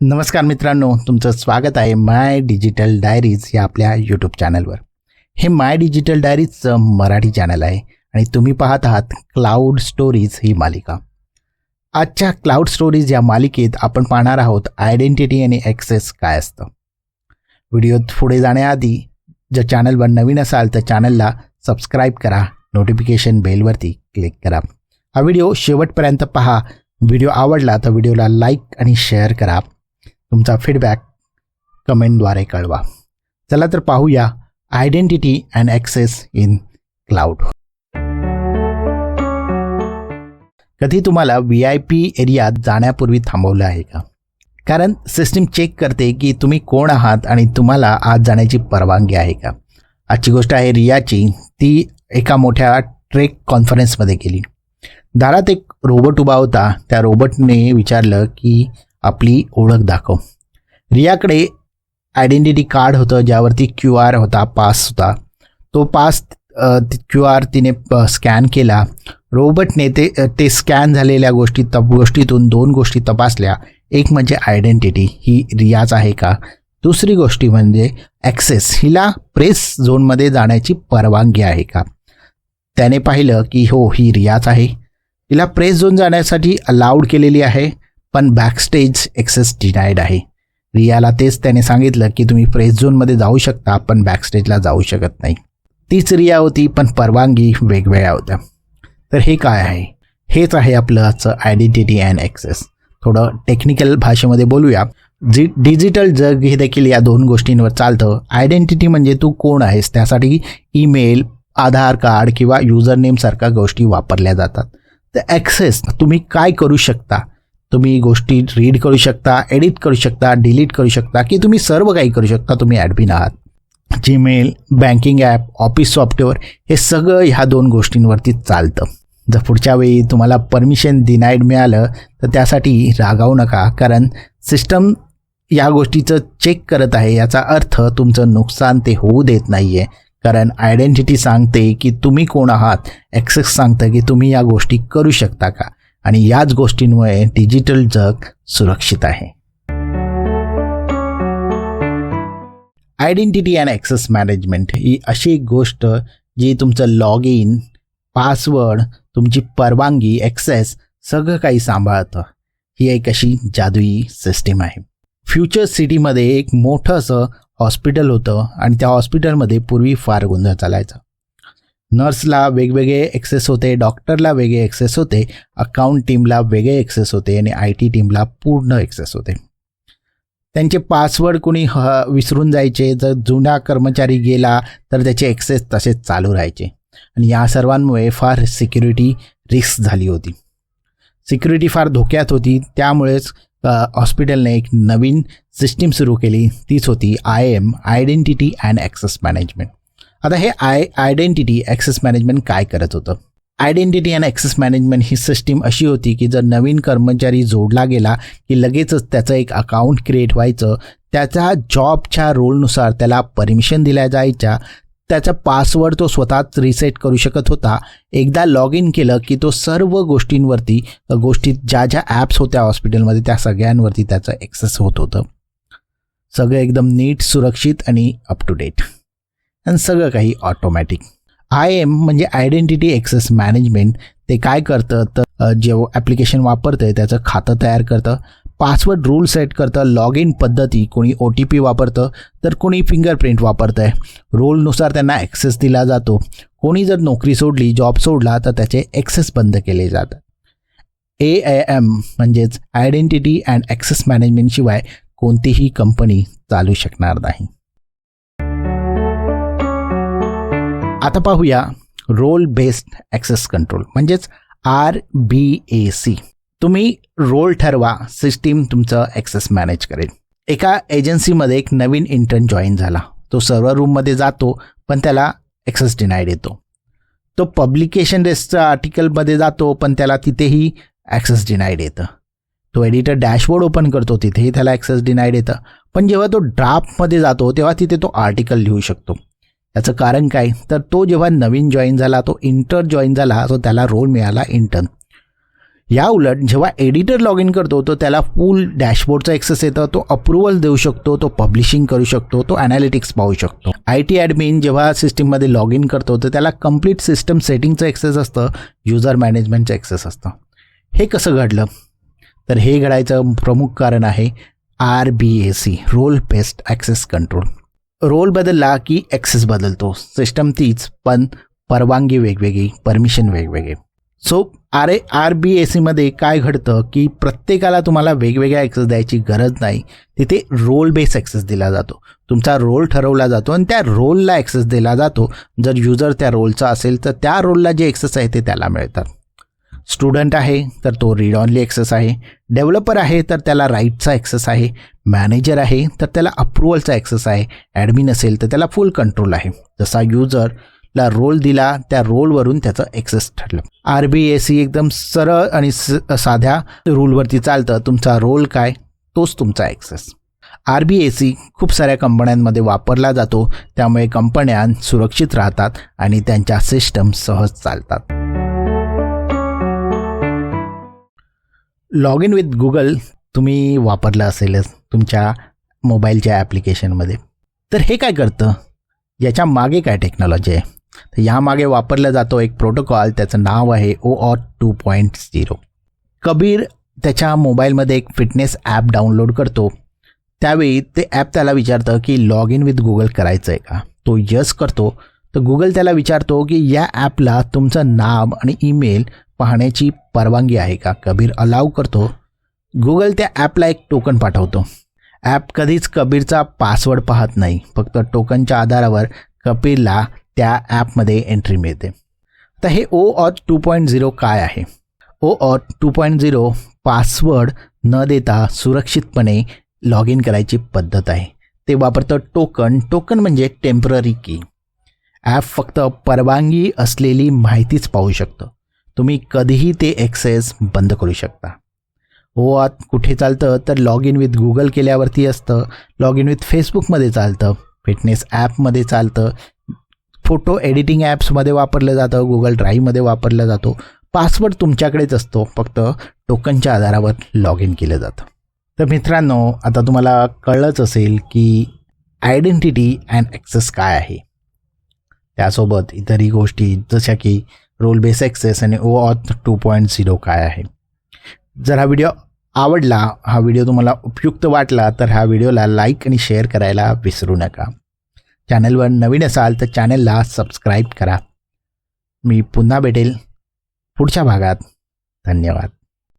नमस्कार मित्रांनो तुमचं स्वागत आहे माय डिजिटल डायरीज या आपल्या यूट्यूब चॅनलवर. हे माय डिजिटल डायरीजचं मराठी चॅनल आहे आणि तुम्ही पाहत आहात क्लाउड स्टोरीज ही मालिका. आजच्या क्लाउड स्टोरीज या मालिकेत आपण पाहणार आहोत आयडेंटिटी आणि ॲक्सेस काय असतं. व्हिडिओत पुढे जाण्याआधी जर चॅनलवर नवीन असाल तर चॅनलला सबस्क्राईब करा नोटिफिकेशन बेलवरती क्लिक करा. हा व्हिडिओ शेवटपर्यंत पहा. व्हिडिओ आवडला तर व्हिडिओला लाईक आणि शेअर करा. तुमचा फीडबॅक कमेंटद्वारे कळवा. चला तर पाहूया identity and access in cloud कधी तुम्हाला व्ही आय पी एरियात जाण्यापूर्वी थांबवलं आहे का? कारण सिस्टीम चेक करते की तुम्ही कोण आहात आणि तुम्हाला आत जाण्याची परवानगी आहे का? आजची गोष्ट आहे रियाची. ती एका मोठ्या ट्रेक कॉन्फरन्समध्ये गेली. दारात एक रोबोट उभा होता. त्या रोबोटने विचारलं की आपली ओळख दाखव. रियाकडे आयडेंटिटी कार्ड होतं ज्यावरती क्यू आर होता पास होता. तो पास क्यू आर तिने स्कॅन केला. रोबोटने ते ते स्कॅन झालेल्या गोष्टी तप गोष्टीतून दोन गोष्टी तपासल्या. एक म्हणजे आयडेंटिटी ही रियाच आहे का? दुसरी गोष्टी म्हणजे ॲक्सेस हिला प्रेस झोनमध्ये जाण्याची परवानगी आहे का? त्याने पाहिलं की हो ही रियाच आहे. हिला प्रेस झोन जाण्यासाठी अलाउड केलेली आहे. पण बॅकस्टेज एक्सेस डिनाईड आहे. रियाला तेच त्याने सांगितलं की तुम्ही प्रेस झोनमध्ये जाऊ शकता पण बॅकस्टेजला जाऊ शकत नाही. तीच रिया होती पण परवानगी वेगवेगळ्या होत्या. तर हे काय आहे? हेच आहे आपलं आजचं आयडेंटिटी अँड ॲक्सेस थोडं टेक्निकल भाषेमध्ये बोलूया. जी डिजिटल जग हे देखील या दोन गोष्टींवर चालतं. आयडेंटिटी म्हणजे तू कोण आहेस त्यासाठी ईमेल आधार कार्ड किंवा युजर नेमसारख्या गोष्टी वापरल्या जातात. तर ॲक्सेस तुम्ही काय करू शकता? तुम्ही गोष्टी रीड करू शकता एडिट करू शकता डिलीट करू शकता की तुम्ही सर्व काही करू शकता तुम्ही ॲडमिन आहात. Gmail banking app office software हे सगळं ह्या दोन गोष्टींवरती चालतं. जर पुढच्या वेळी तुम्हाला परमिशन डिनाईड मिळालं तर त्यासाठी रागावू नका कारण सिस्टम या गोष्टीचं चेक करत आहे याचा अर्थ तुमचं नुकसान ते होऊ देत नाही आहे कारण आयडेंटिटी सांगते की तुम्ही कोण आहात ॲक्सेस सांगतं की तुम्ही या गोष्टी करू शकता का. आणि याच गोष्टींमुळे डिजिटल जग सुरक्षित आहे. आयडेंटिटी अँड ॲक्सेस मॅनेजमेंट ही अशी एक गोष्ट जी तुमचं लॉग इन पासवर्ड तुमची परवानगी ॲक्सेस सगळं काही सांभाळतं. ही एक अशी जादुई सिस्टीम आहे. फ्युचर सिटीमध्ये एक मोठं असं हॉस्पिटल होतं आणि त्या हॉस्पिटलमध्ये पूर्वी फार गोंधळ चालायचा. नर्सला वेगवेगळे एक्सेस होते डॉक्टरला वेगळे एक्सेस होते अकाउंट टीमला वेगळे एक्सेस होते आणि आय टी टीमला पूर्ण एक्सेस होते. त्यांचे पासवर्ड कुणी ह विसरून जायचे जर जुना कर्मचारी गेला तर त्याचे एक्सेस तसेच चालू राहायचे. आणि या सर्वांमुळे फार सिक्युरिटी रिस्क झाली होती. सिक्युरिटी फार धोक्यात होती त्यामुळेच हॉस्पिटलने एक नवीन सिस्टीम सुरू केली. तीच होती I M identity and access management आता हे आय आयडेंटिटी ॲक्सेस मॅनेजमेंट काय करत होतं? आयडेंटिटी अँड ॲक्सेस मॅनेजमेंट ही सिस्टीम अशी होती की जर नवीन कर्मचारी जोडला गेला की लगेचच त्याचं एक अकाउंट क्रिएट व्हायचं त्याच्या जॉबच्या रोलनुसार त्याला परमिशन दिल्या जायच्या त्याचा पासवर्ड तो स्वतःच रिसेट करू शकत होता. एकदा लॉग इन केलं की तो सर्व गोष्टींवरती गोष्टी ज्या ज्या ॲप्स होत्या हॉस्पिटलमध्ये त्या सगळ्यांवरती त्याचं ॲक्सेस होत होतं. सगळं एकदम नीट सुरक्षित आणि अप टू डेट आणि सगळं काही ऑटोमॅटिक आय एम म्हणजे आयडेंटिटी ॲक्सेस मॅनेजमेंट ते काय करतं? तर जेव्हा ॲप्लिकेशन वापरतं आहे त्याचं खातं तयार करतं. पासवर्ड रूल सेट करतं. लॉग इन पद्धती कोणी ओ टी पी वापरतं तर कोणी फिंगरप्रिंट वापरतं आहे रोलनुसार त्यांना ॲक्सेस दिला जातो. कोणी जर नोकरी सोडली जॉब सोडला तर त्याचे ॲक्सेस बंद केले जातात. ए आय एम म्हणजेच आयडेंटिटी अँड ॲक्सेस मॅनेजमेंटशिवाय कोणतीही कंपनी चालू शकणार नाही. आता पाहूया रोल बेस्ड ॲक्सेस कंट्रोल म्हणजेच आर बी ए सी तुम्ही रोल ठरवा सिस्टीम तुमचं ॲक्सेस मॅनेज करेल. एका एजन्सीमध्ये एक नवीन इंटर्न जॉईन झाला. तो सर्व्हर रूममध्ये जातो पण त्याला ॲक्सेस डिनाईड येतो. तो पब्लिकेशन डेस्कच्या आर्टिकलमध्ये जातो पण त्याला तिथेही ॲक्सेस डिनाईड येतं. तो एडिटर डॅशबोर्ड ओपन करतो तिथेही त्याला ॲक्सेस डिनाईड येतं. पण जेव्हा तो ड्राफ्टमध्ये जातो तेव्हा तिथे तो आर्टिकल लिहू शकतो. याचं कारण काय? तर तो जेव्हा नवीन जॉईन झाला तो इंटर जॉईन झाला तो त्याला रोल मिळाला इंटर्न या उलट जेव्हा एडिटर लॉग इन करतो तो त्याला फुल डॅशबोर्डचा एक्सेस येतं तो अप्रुव्हल देऊ शकतो तो पब्लिशिंग करू शकतो तो ॲनालिटिक्स पाहू शकतो. आय टी ॲडमिन जेव्हा सिस्टीममध्ये लॉग इन करतो तर त्याला कंप्लीट सिस्टम सेटिंगचं एक्सेस असतं युजर मॅनेजमेंटचं ॲक्सेस असतं. हे कसं घडलं? तर हे घडायचं प्रमुख कारण आहे R B A C role based access control role बदलला की ॲक्सेस बदलतो. सिस्टम तीच पण परवानगी वेगवेगळी परमिशन वेगवेगळे. So R A R B A सीमध्ये काय घडतं की प्रत्येकाला तुम्हाला वेगवेगळ्या ॲक्सेस द्यायची गरज नाही. तिथे रोल बेस ॲक्सेस दिला जातो. तुमचा रोल ठरवला जातो आणि त्या रोलला ॲक्सेस दिला जातो. जर युजर त्या रोलचा असेल तर त्या रोलला जे ॲक्सेस आहे ते त्याला मिळतात. स्टुडंट आहे तर तो रीड ऑनली ॲक्सेस आहे. डेव्हलपर आहे तर त्याला राईटचा ॲक्सेस आहे. मॅनेजर आहे तर त्याला अप्रुव्हलचा ॲक्सेस आहे. ॲडमिन असेल तर त्याला फुल कंट्रोल आहे. जसा युजरला रोल दिला त्या रोलवरून त्याचं ॲक्सेस ठरलं. आर बी ए सी एकदम सरळ आणि स साध्या रूलवरती चालतं. तुमचा रोल काय? तोच तुमचा access R B A C खूप साऱ्या कंपन्यांमध्ये वापरला जातो. त्यामुळे कंपन्या सुरक्षित राहतात आणि त्यांच्या सिस्टम सहज चालतात. लॉग इन विथ गुगल तुम्ही वापरलं असेलच तुमच्या मोबाईलच्या ॲप्लिकेशनमध्ये. तर हे काय करतं? याच्या मागे काय टेक्नॉलॉजी आहे? तर यामागे वापरला जातो एक प्रोटोकॉल त्याचं नाव आहे O auth two point zero Kabir त्याच्या मोबाईलमध्ये एक फिटनेस ॲप डाउनलोड करतो. त्यावेळी ते ॲप त्याला विचारतं की लॉग इन विथ गुगल करायचं आहे का? तो यस करतो. तर गुगल त्याला विचारतो की या ॲपला तुमचं नाव आणि ईमेल पाहण्याची परवानगी आहे का? कबीर अलाव करतो. गुगल त्या ॲपला एक टोकन पाठवतो. ॲप कधीच कबीरचा पासवर्ड पाहत नाही. फक्त टोकनच्या आधारावर कबीरला त्या ॲपमध्ये एंट्री मिळते. तर हे O auth two point zero काय आहे? O auth two point zero password न देता सुरक्षितपणे लॉग इन करायची पद्धत आहे. ते वापरतं टोकन टोकन म्हणजे टेंपररी की ॲप फक्त परवानगी असलेली माहितीच पाहू शकतं. तुम्ही कधीही ते ॲक्सेस बंद करू शकता. हो आत कुठे चालतं तर लॉग इन विथ गुगल केल्यावरती असतं. लॉग इन विथ फेसबुकमध्ये चालतं फिटनेस ॲपमध्ये चालतं. फोटो एडिटिंग ॲप्समध्ये वापरलं जातं गुगल ड्राईव्हमध्ये वापरलं जातो. पासवर्ड तुमच्याकडेच असतो फक्त टोकनच्या आधारावर लॉग इन केलं जातं. तर मित्रांनो आता तुम्हाला कळलंच असेल की आयडेंटिटी अँड ॲक्सेस काय आहे. त्यासोबत इतरही गोष्टी जशा की रोल बेस ॲक्सेस आणि O auth two point zero काय आहे? जर हा व्हिडिओ आवडला हा व्हिडिओ तुम्हाला उपयुक्त वाटला तर ह्या व्हिडिओला लाईक आणि शेअर करायला विसरू नका. चॅनलवर नवीन असाल तर चॅनलला सबस्क्राईब करा. मी पुन्हा भेटेल पुढच्या भागात. धन्यवाद.